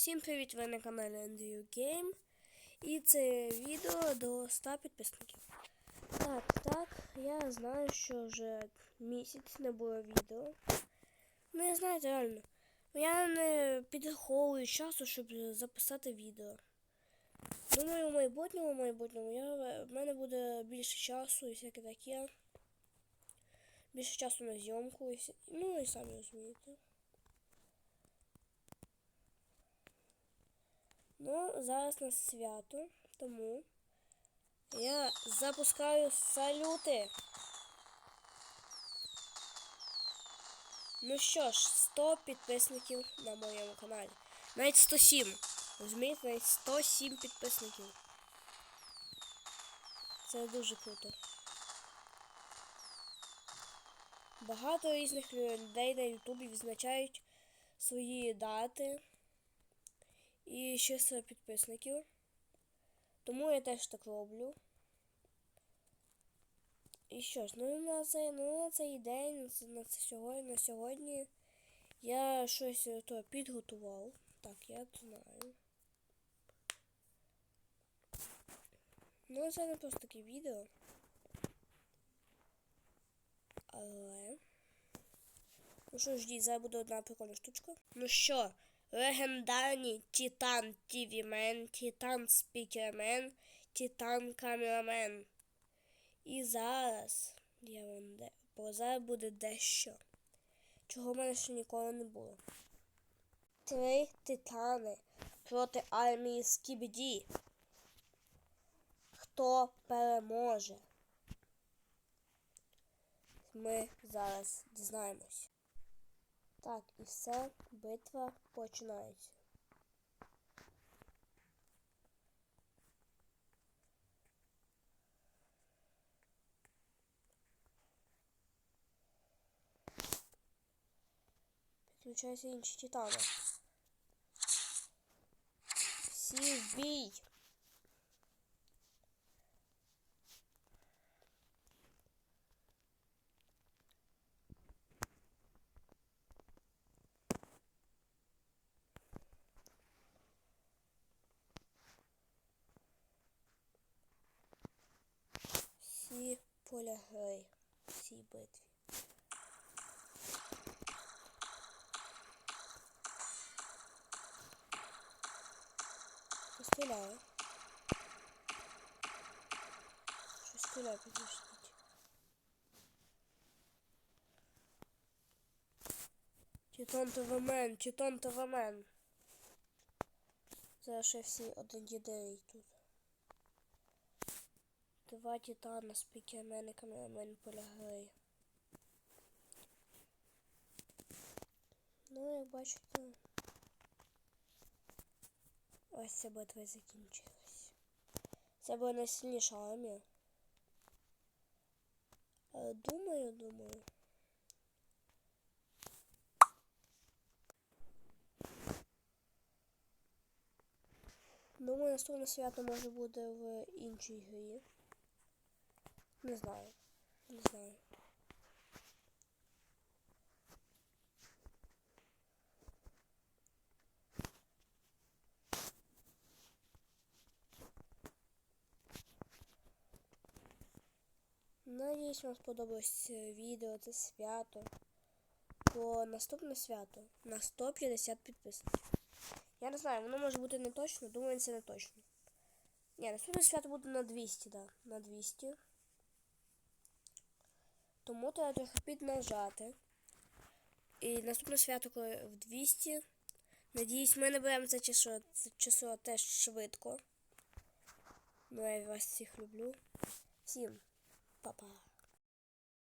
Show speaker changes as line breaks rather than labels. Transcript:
Всім привіт! Ви на каналі Andrew Game. І це відео до 100 підписників. Так, так, я знаю, що вже місяць не було відео. Ну, я знаю, реально. Я не підраховую часу, щоб записати відео. Думаю, в майбутньому, в майбутньому я, в мене буде більше часу і всяке таке. Більше часу на зйомку, і, ну і самі розумієте. Ну, зараз на свято, тому я запускаю салюти. Ну що ж, 100 підписників на моєму каналі. Навіть 107. Розумієте, навіть 107 підписників. Це дуже круто. Багато різних людей на Ютубі відзначають свої дати і ще 100 підписників. Тому я теж так роблю. І що ж, ну на цей, ну, на цей день, на, це- сьогодні, на сьогодні я щось е, то підготував. Так, я знаю. Ну, це не просто таке відео. Але. Ну що ж, дій, зараз буде одна прикольна штучка. Ну що, легендарні Титан ТВ-мен, Титан Спікермен, Титан Камерамен. І зараз я вам де... бо зараз буде дещо, чого в мене ще ніколи не було. Три титани проти армії Скібіді. Хто переможе? Ми зараз дізнаємось. Так, і все, битва починається. Підключаються інші титани. Всі в бій! Всі полягли в цій битві. Хто стріляє? Щось стріляє, підійшли. Титан ТВ-мен, Титан ТВ-мен. Зараз ще всі один єдиний тут. Два титана, спікермен і камерамен полягли. Ну, як бачите, ось ця битва закінчилась. Це була найсильніша армія. Але думаю, думаю. Думаю, наступне свято може буде в іншій грі. Не знаю. Не знаю. Надіюсь, вам сподобалось відео, це свято. Бо наступне свято на 150 підписників. Я не знаю, воно може бути не точно, думаю, це не точно. Ні, наступне свято буде на 200, да, на 200. Тому треба трохи піднажати. І наступне свято, коли в 200. Надіюсь, ми наберемо це число, це число теж швидко. Ну, я вас всіх люблю. Всім па-па.